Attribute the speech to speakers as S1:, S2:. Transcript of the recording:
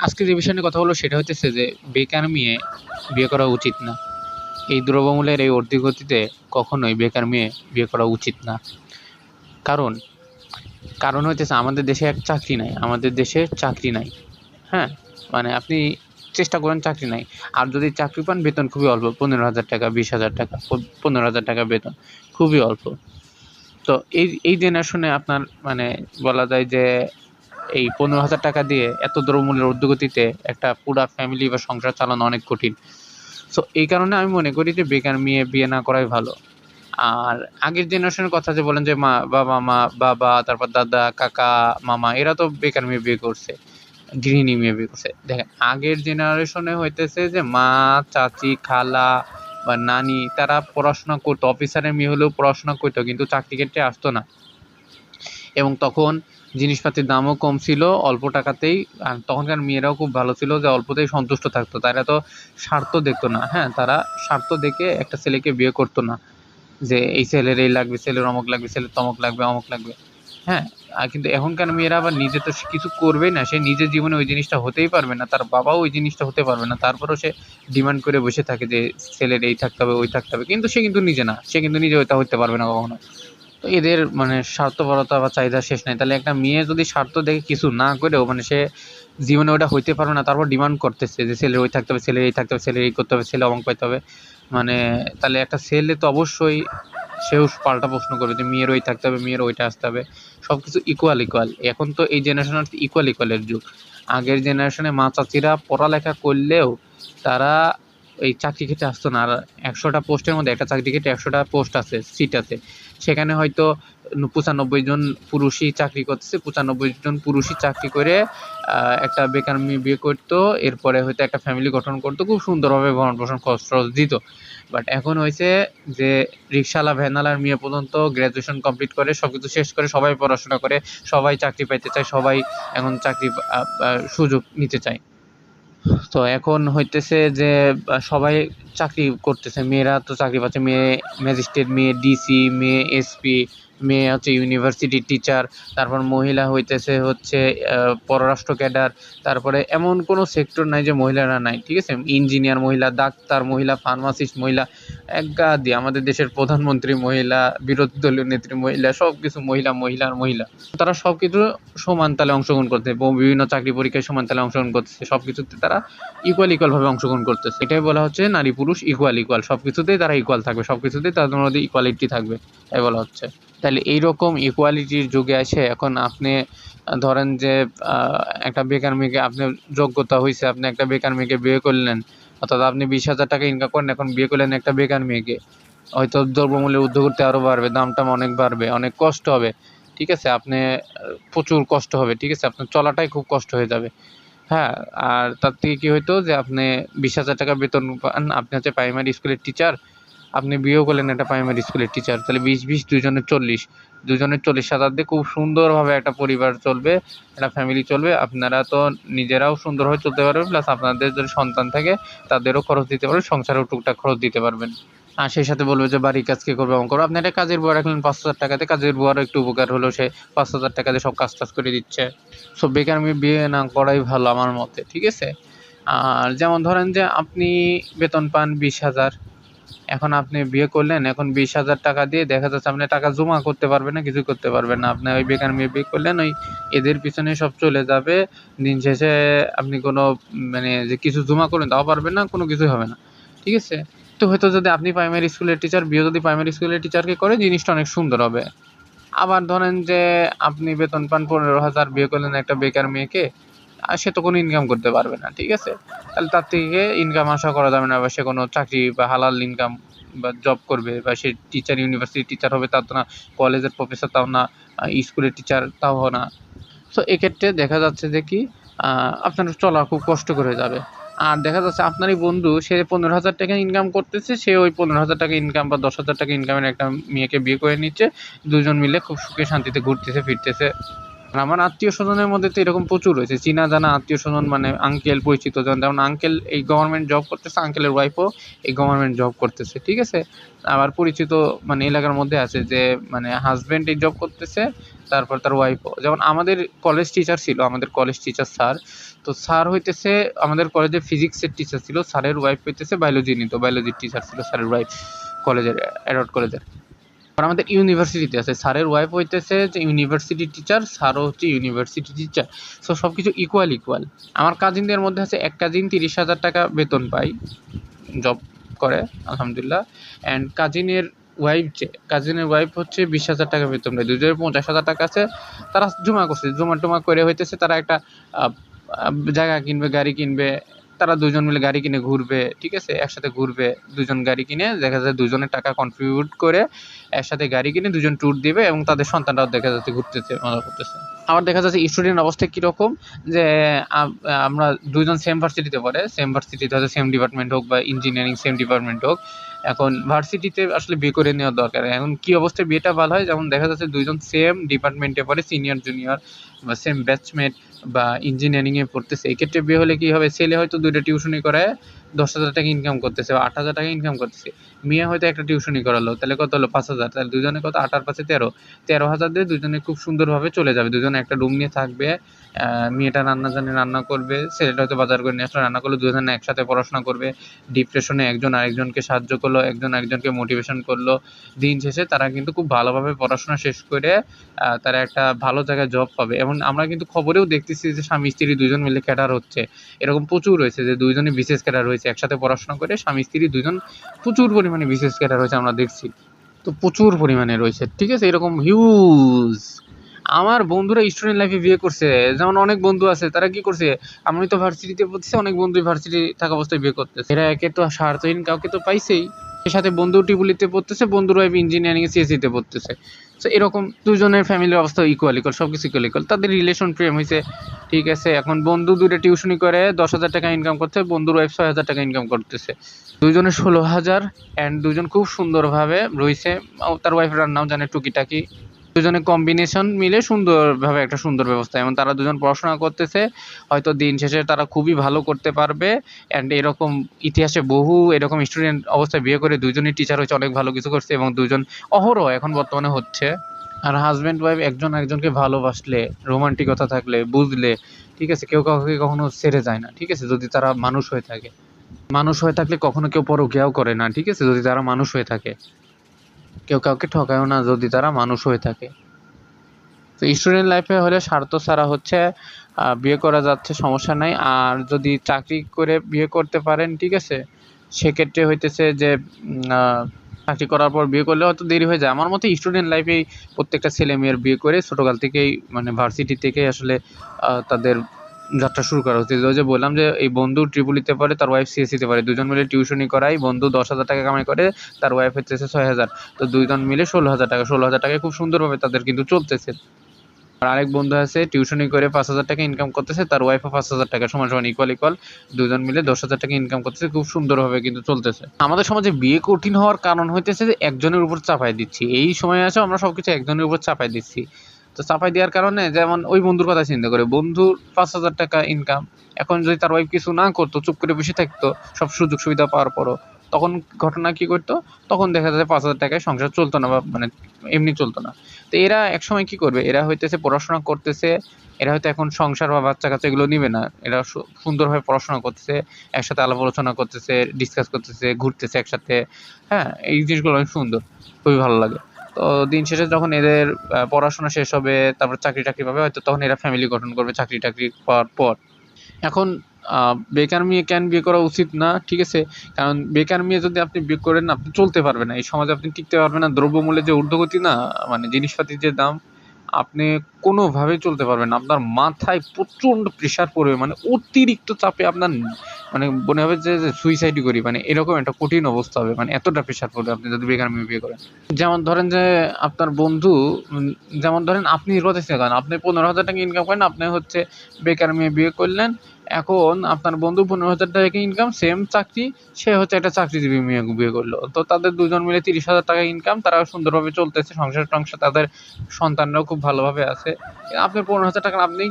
S1: আজকে যে বিষয় নিয়ে কথা বলব সেটা হচ্ছে যে বেকার মেয়ে বিয়ে করা উচিত না। এই দ্রব্যমূল্যের এই ঊর্ধ্বগতিতে কখনোই বেকার মেয়ে বিয়ে করা উচিত না। কারণ কারণ হইতেছে আমাদের দেশে এক চাকরি নাই, আমাদের দেশে চাকরি নাই। হ্যাঁ? মানে আপনি চেষ্টা করেন চাকরি নাই। আর যদি চাকরি পান, বেতন খুবই অল্প, পনেরো হাজার টাকা, বিশ হাজার টাকা পনেরো হাজার টাকা বেতন, খুবই অল্প। তো এই এই জেনারেশনে আপনার মানে বলা যায় যে এই পনেরো হাজার টাকা দিয়ে এত দ্রব্যমূল্যের ঊর্ধ্বগতিতে একটা পুরা ফ্যামিলি বা সংসার চালানো অনেক কঠিন। সো এই কারণে আমি মনে করি যে বেকার মেয়ে বিয়ে না করাই ভালো। আর আগের জেনারেশনের কথা যে বলেন যে মা, বাবা মা, বাবা, তারপর দাদা, কাকা, মামা, এরা তো বেকার মেয়ে বিয়ে করছে, গৃহিণী মেয়ে বিয়ে করছে। দেখেন, আগের জেনারেশনে হইতেছে যে মা, চাচি, খালা বা নানি, তারা পড়াশোনা করতো অফিসারের মেয়ে হলেও পড়াশোনা করতো, কিন্তু চাকরি ক্ষেত্রে আসতো না। এবং তখন জিনিসপাতির দামও কম ছিল, অল্প টাকাতেই, আর তখনকার মেয়েরাও খুব ভালো ছিল যে অল্পতেই সন্তুষ্ট থাকতো। তারা তো স্বার্থ দেখতো না হ্যাঁ তারা স্বার্থ দেখে একটা ছেলেকে বিয়ে করতো না। যে এই ছেলের এই লাগবে, ছেলের অমুক লাগবে, ছেলের তমক লাগবে, অমুক লাগবে। হ্যাঁ আর কিন্তু এখনকার মেয়েরা আবার নিজে তো কিছু করবেই না, সে নিজের জীবনে ওই জিনিসটা হতেই পারবে না, তার বাবাও ওই জিনিসটা হতে পারবে না। তারপরেও সে ডিমান্ড করে বসে থাকে যে ছেলের এই থাকতে হবে, ওই থাকতে হবে। কিন্তু সে কিন্তু নিজে না, সে কিন্তু নিজে ওইটা হতে পারবে না কখনো। তো এদের মানে স্বার্থপরতা বা চাহিদা শেষ নাই। তাহলে একটা মেয়ে যদি স্বার্থ দেখে কিছু না করেও মানে সে জীবনে ওটা হইতে পারবে না, তারপর ডিমান্ড করতেছে যে ছেলের ওই থাকতে হবে ছেলের এই থাকতে হবে ছেলের এই করতে হবে, ছেলে অমক পাইতে হবে। মানে তাহলে একটা ছেলে তো অবশ্যই সেও পাল্টা প্রশ্ন করবে যে মেয়ের ওই থাকতে হবে, মেয়ের ওইটা আসতে হবে। সব কিছু ইকুয়াল ইকুয়াল এখন তো এই জেনারেশনের ইকুয়াল ইকুয়ালের যুগ। আগের জেনারেশনে মা চাচিরা পড়ালেখা করলেও তারা এই চাকরি ক্ষেত্রে আসতো না। আর একশোটা পোস্টের মধ্যে, একটা চাকরি ক্ষেত্রে একশোটা পোস্ট আছে সিট আছে সেখানে হয়তো পঁচানব্বই জন পুরুষই চাকরি করতেছে, পঁচানব্বই জন পুরুষই চাকরি করে একটা বেকার মেয়ে বিয়ে করতো, এরপরে হয়তো একটা ফ্যামিলি গঠন করতো, খুব সুন্দরভাবে ভরণ পোষণ খরচ টরচ দিত। বাট এখন হয়েছে যে রিক্সাওয়ালা ভ্যানালার মেয়ে পর্যন্ত গ্র্যাজুয়েশন কমপ্লিট করে সব কিছু শেষ করে, সবাই পড়াশোনা করে, সবাই চাকরি পাইতে চায়, সবাই এখন চাকরি সুযোগ নিতে চায়। তো এখন হইতেছে যে সবাই চাকরি করতেছে। মেয়েরা তো চাকরি পাচ্ছে, মেয়ে ম্যাজিস্ট্রেট, মেয়ে ডিসি মেয়ে এসপি মেয়ে হচ্ছে ইউনিভার্সিটি টিচার, তারপর মহিলা হইতেছে হচ্ছে পররাষ্ট্র ক্যাডার, তারপরে এমন কোনো সেক্টর নাই যে মহিলারা নাই, ঠিক আছে? ইঞ্জিনিয়ার মহিলা, ডাক্তার মহিলা, ফার্মাসিস্ট মহিলা একগা দিয়ে আমাদের দেশের প্রধানমন্ত্রী মহিলা বিরোধী দলীয় নেত্রী মহিলা সব কিছু মহিলা মহিলার মহিলা। তারা সব কিছু সমান তালে অংশগ্রহণ করতে বিভিন্ন চাকরি পরীক্ষায় সমান তালে অংশগ্রহণ করতেছে। সব কিছুতে তারা ইকুয়াল ইকুয়াল ভাবে অংশগ্রহণ করতেছে। এটাই বলা হচ্ছে নারী, পুরুষ ইকুয়াল ইকুয়াল সব কিছুতেই তারা ইকুয়াল থাকবে সব কিছুতেই তাদের মধ্যে ইকুয়ালিটি থাকবে তাই বলা হচ্ছে। তাহলে এইরকম ইকুয়ালিটির যুগে এসে এখন আপনি ধরেন যে একটা বেকার মেয়েকে আপনার যোগ্যতা হয়েছে আপনি একটা বেকার মেয়েকে বিয়ে করলেন, অর্থাৎ আপনি বিশ হাজার টাকা ইনকাম করেন, এখন বিয়ে করলেন একটা বেকার মেয়েকে হয়তো দ্রব্যমূল্যের ঊর্ধ্বগতি আরও বাড়বে দাম টাম অনেক বাড়বে, অনেক কষ্ট হবে, ঠিক আছে? আপনি প্রচুর কষ্ট হবে, ঠিক আছে? আপনার চলাটাই খুব কষ্ট হয়ে যাবে। হ্যাঁ আর তার থেকে কী হইতো যে, আপনি বিশ হাজার টাকা বেতন পান, আপনি হচ্ছে প্রাইমারি স্কুলের টিচার আপনি বিয়েও করলেন একটা প্রাইমারি স্কুলের টিচার তাহলে বিশ বিশ, দুজনের চল্লিশ। দুজনের চল্লিশ হাজার দিয়ে খুব সুন্দরভাবে একটা পরিবার চলবে, একটা ফ্যামিলি চলবে। আপনারা তো নিজেরাও সুন্দরভাবে চলতে পারবেন প্লাস আপনাদের যদি সন্তান থাকে, তাদেরও খরচ দিতে পারবেন, সংসারেও টুকটাক খরচ দিতে পারবেন। আর সেই সাথে বলবে যে, বাড়ির কাজ কে করবে অমন করবে আপনি একটা কাজের বুয়া রাখলেন, পাঁচ হাজার টাকাতে কাজের বুয়ারও একটু উপকার হলো, সে পাঁচ হাজার টাকাতে সব কাজ টাজ করে দিচ্ছে। সো, বেকার মেয়ে বিয়ে না করাই ভালো আমার মতে, ঠিক আছে? আর যেমন ধরেন যে, আপনি বেতন পান বিশ হাজার এখন আপনি বিয়ে করলেন, এখন বিশ হাজার টাকা দিয়ে দেখা যাচ্ছে আপনি টাকা জমা করতে পারবেন না কিছু করতে পারবেন না। আপনি ওই বেকার মেয়ে বিয়ে করলেন, ওই এদের পিছনে সব চলে যাবে। দিন শেষে আপনি কোনো মানে যে কিছু জমা করবেন তাও পারবেন না, কোনো কিছুই হবে না। ঠিক আছে? তো হয়তো যদি আপনি প্রাইমারি স্কুলের টিচার বিয়ে যদি প্রাইমারি স্কুলের টিচারকে করে, জিনিসটা অনেক সুন্দর হবে। আবার ধরেন যে আপনি বেতন পান পনেরো হাজার, বিয়ে করলেন একটা বেকার মেয়েকে সে তো কোনো ইনকাম করতে পারবে না, ঠিক আছে? তাহলে তার থেকে ইনকাম আশা করা যাবে না, বা সে কোনো চাকরি বা হালাল ইনকাম বা জব করবে, বা সে টিচার ইউনিভার্সিটি টিচার হবে তা তো না কলেজের প্রফেসর তাও না স্কুলের টিচার তাও না। তো এক্ষেত্রে দেখা যাচ্ছে যে কি আপনার চলা খুব কষ্ট করে যাবে। আর দেখা যাচ্ছে আপনারই বন্ধু, সে পনেরো হাজার টাকা ইনকাম করতেছে, সে ওই পনেরো হাজার টাকা ইনকাম বা দশ হাজার টাকা ইনকামের একটা মেয়েকে বিয়ে করে নিচ্ছে। দুজন মিলে খুব সুখে শান্তিতে ঘুরতেছে, ফিরতেছে। আর আমার আত্মীয় স্বজনের মধ্যে তো এরকম প্রচুর রয়েছে। চীনা জানা আত্মীয় স্বজন মানে আঙ্কেল পরিচিত জন। যেমন আঙ্কেল এই গভর্নমেন্ট জব করতেছে আঙ্কেলের ওয়াইফও এই গভর্নমেন্ট জব করতেছে, ঠিক আছে? আবার পরিচিত মানে এলাকার মধ্যে আছে যে মানে হাজব্যান্ড এই জব করতেছে, তারপর তার ওয়াইফও যেমন আমাদের কলেজ টিচার ছিল, আমাদের কলেজ টিচার স্যার তো স্যার হইতেছে, আমাদের কলেজে ফিজিক্সের টিচার ছিল। স্যারের ওয়াইফ হইতেছে বায়োলজি নিত। বায়োলজির টিচার ছিল স্যারের ওয়াইফ কলেজের অ্যাডট কলেজের আমাদের ইউনিভার্সিটিতে আছে। স্যারের ওয়াইফ হইতেছে যে ইউনিভার্সিটি টিচার স্যারও হচ্ছে ইউনিভার্সিটি টিচার সো সব কিছু ইকুয়াল ইকুয়াল আমার কাজিনদের মধ্যে আছে এক কাজিন তিরিশ হাজার টাকা বেতন পায় জব করে, আলহামদুলিল্লাহ। অ্যান্ড কাজিনের ওয়াইফ যে কাজিনের ওয়াইফ হচ্ছে বিশ হাজার টাকা বেতন পায়। দুজনের পঞ্চাশ হাজার টাকা আছে। তারা জমা করছে। জমা টমা করে হইতেছে তারা একটা জায়গা কিনবে, গাড়ি কিনবে তারা দুজন মিলে গাড়ি কিনে ঘুরবে, ঠিক আছে? একসাথে ঘুরবে, দুজন গাড়ি কিনে, দেখা যায় দুজনের টাকা কন্ট্রিবিউট করে একসাথে গাড়ি কিনে দুজন ট্যুর দিবে এবং তাদের সন্তানরাও দেখা যাচ্ছে ঘুরতেছে, মজা করতেছে। আবার দেখা যাচ্ছে স্টুডেন্ট অবস্থা কীরকম যে আমরা দুজন সেম ভার্সিটিতে পড়ে সেম ভার্সিটিতে হয়তো সেম ডিপার্টমেন্ট হোক বা ইঞ্জিনিয়ারিং সেম ডিপার্টমেন্ট হোক। এখন ভার্সিটিতে আসলে বিয়ে করে নেওয়ার দরকার। এখন কী অবস্থায় বিয়েটা ভালো হয়? যেমন দেখা যাচ্ছে দুজন সেম ডিপার্টমেন্টে পড়ে সিনিয়র জুনিয়র বা সেম ব্যাচমেট বা ইঞ্জিনিয়ারিংয়ে পড়তেছে। এক্ষেত্রে বিয়ে হলে কী হবে? ছেলে হয়তো দুইটা টিউশনি করায় দশ হাজার টাকা ইনকাম করতেছে বা আট হাজার টাকা ইনকাম করতেছে। মেয়ে হয়তো একটা টিউশনি করালো, তাহলে কত হলো? পাঁচ হাজার। তাহলে দুজনে কত? আট আর পাঁচে তেরো। তেরো হাজার দিয়ে দুজনে খুব সুন্দরভাবে চলে যাবে। দুজনে একটা রুম নিয়ে থাকবে মেয়েটা রান্না জানে রান্না করবে, ছেলেটা হয়তো বাজার করে নিয়ে আসলো, রান্না করল, দুজনে একসাথে পড়াশোনা করবে ডিপ্রেশনে একজন আরেকজনকে সাহায্য করল, একজন আরেকজনকে মোটিভেশন করল। দিন শেষে তারা কিন্তু খুব ভালোভাবে পড়াশোনা শেষ করে তারা একটা ভালো জায়গায় জব পাবে। এবং আমরা কিন্তু খবরেও দেখতেছি যে স্বামী, স্ত্রী দুজন মিলে ক্যাডার হচ্ছে। এরকম প্রচুর রয়েছে যে দুইজনে বিশেষ ক্যাডার হয়েছে। একসাথে পড়াশোনা করে স্বামী, স্ত্রী দুজন প্রচুর পরিমাণে বিশেষ ক্যাডার হয়েছে আমরা দেখছি। তো প্রচুর পরিমাণে রয়েছে, ঠিক আছে? এরকম হিউজ আমার বন্ধুরা স্টুডেন্ট লাইফে বিয়ে করছে, যেমন অনেক বন্ধু আছে, তারা কি করছে, আমি তো ভার্সিটিতে পড়তেছি, অনেক বন্ধু ভার্সিটি থাকা অবস্থায় বিয়ে করতেছে। এরা একে তো স্বার্থহীন, কাউকে তো পাইছেই। এর সাথে বন্ধু টিপুলিতে পড়তেছে বন্ধুর ইঞ্জিনিয়ারিং এ সিএসিতে পড়তেছে। তো এরকম দুজনের ফ্যামিলির অবস্থা ইকুয়াল ইকুয়াল সব কিছু ইকুয়াল তাদের রিলেশন প্রেম হয়েছে ঠিক আছে, এখন বন্ধু দুটো টিউশনি করে, দশ হাজার টাকা ইনকাম করছে, বন্ধুর ওয়াইফ ছয় হাজার টাকা ইনকাম করতেছে। দুজনে ষোলো হাজার অ্যান্ড দুজন খুব সুন্দরভাবে রয়েছে তার ওয়াইফ রান্নাও জানে টুকিটাকি। দুজনে কম্বিনেশন মিলে সুন্দরভাবে একটা সুন্দর ব্যবস্থা। এবং তারা দুজন পড়াশোনা করতেছে, হয়তো দিন শেষে তারা খুবই ভালো করতে পারবে। অ্যান্ড এরকম ইতিহাসে বহু এরকম স্টুডেন্ট অবস্থায় বিয়ে করে দুজনই টিচার হয়েছে, অনেক ভালো কিছু করছে এবং দুজন অহরহ এখন বর্তমানে হচ্ছে। আর হাজব্যান্ড ওয়াইফ একজন একজনকে ভালোবাসলে রোমান্টিকতা থাকলে, বুঝলে, ঠিক আছে, কেউ কাউকে কখনো ছেড়ে যায় না, ঠিক আছে, যদি তারা মানুষ হয়ে থাকে। মানুষ হয়ে থাকলে কখনো কেউ পরকিয়াও করে না, ঠিক আছে, যদি তারা মানুষ হয়ে থাকে। কেউ কাউকে ঠকায়ও না যদি তারা মানুষ হয়ে থাকে। তো স্টুডেন্ট লাইফে হলে স্বার্থ ছাড়া হচ্ছে বিয়ে করা যাচ্ছে, সমস্যা নাই। আর যদি চাকরি করে বিয়ে করতে পারেন, ঠিক আছে? সেক্ষেত্রে হইতেছে যে চাকরি করার পর বিয়ে করলে হয়তো দেরি হয়ে যায়। আমার মতে স্টুডেন্ট লাইফেই প্রত্যেকটা ছেলে মেয়ের বিয়ে করে ছোটোকাল থেকেই মানে ভার্সিটি থেকেই আসলে তাদের যাত্রা শুরু করা উচিত ওই যে বললাম যে, এই বন্ধু ট্রিপুলিতে পারে, তার ওয়াইফ সিএসিতে পারে। দুজন মিলে টিউশনি করাই বন্ধু দশ হাজার টাকা কামাই করে, তার ওয়াইফ হচ্ছে ছয় হাজার। তো দুইজন মিলে ষোলো হাজার টাকা। ষোলো হাজার টাকায় খুব সুন্দরভাবে তাদের কিন্তু চলতেছে। আর আরেক বন্ধু আছে টিউশনি করে পাঁচ হাজার টাকা ইনকাম করতেছে, তার ওয়াইফও পাঁচ হাজার টাকা সমান সমান ইকুয়াল ইকুয়াল দুজন মিলে দশ হাজার টাকা ইনকাম করতেছে, খুব সুন্দরভাবে কিন্তু চলতেছে। আমাদের সমাজে বিয়ে কঠিন হওয়ার কারণ হইতেছে যে, একজনের উপর চাপাই দিচ্ছি। এই সময় আছে, আমরা সবকিছু একজনের উপর চাপাই দিচ্ছি। তো চাপাই দেওয়ার কারণে যেমন ওই বন্ধুর কথা চিন্তা করে, বন্ধুর পাঁচ হাজার টাকা ইনকাম এখন যদি তার ওয়াইফ কিছু না করতো, চুপ করে বসে থাকতো, সব সুযোগ সুবিধা পাওয়ার পরও, তখন ঘটনা কি করতো? তখন দেখা যায় পাঁচ হাজার টাকায় সংসার চলতো না বা মানে এমনি চলতো না। তো এরা একসময় কি করবে? এরা হইতেছে পড়াশোনা করতেছে, এরা হয়তো এখন সংসার বা বাচ্চা কাচ্চা এগুলো নিবে না। এরা সুন্দরভাবে পড়াশোনা করতেছে, একসাথে আলাপ আলোচনা করতেছে ডিসকাস করতেছে, ঘুরতেছে একসাথে। হ্যাঁ এই জিনিসগুলো অনেক সুন্দর, খুবই ভালো লাগে। তো দিন শেষে যখন এদের পড়াশোনা শেষ হবে, তারপর চাকরি টাকরি পাবে, হয়তো তখন এরা ফ্যামিলি গঠন করবে চাকরি টাকরি পাওয়ার পর। এখন বেকার মেয়ে কেন বিয়ে করা উচিত না, ঠিক আছে? কারণ বেকার মেয়ে যদি আপনি বিয়ে করেন, আপনি চলতে পারবেন না। এই সমাজে আপনি টিকতে পারবেন না, দ্রব্যমূল্যের যে ঊর্ধ্বগতি না মানে জিনিসপাতির যে দাম, আপনি কোনোভাবেই চলতে পারবেন আপনার মাথায় প্রচণ্ড প্রেশার পড়বে মানে অতিরিক্ত চাপে আপনার মানে মনে হবে যে সুইসাইডই করি মানে এরকম একটা কঠিন অবস্থা হবে মানে এতটা প্রেশার পড়বে আপনি যদি বেকার মেয়ে বিয়ে করেন। যেমন ধরেন যে, আপনার বন্ধু যেমন ধরেন আপনি চিন্তা করেন, আপনি পনেরো হাজার টাকা ইনকাম করেন, আপনি হচ্ছে বেকার মেয়ে বিয়ে করলেন, এখন আপনার বন্ধু পনেরো হাজার টাকা ইনকাম সেম চাকরি, সে হচ্ছে একটা চাকরিজীবী মেয়ে বিয়ে করল। তো তাদের দুজন মিলে তিরিশ হাজার টাকা ইনকাম তারা সুন্দরভাবে চলতেছে সংসার টংসার তাদের সন্তানরাও খুব ভালোভাবে আছে। আপনার পনেরো হাজার টাকা আপনি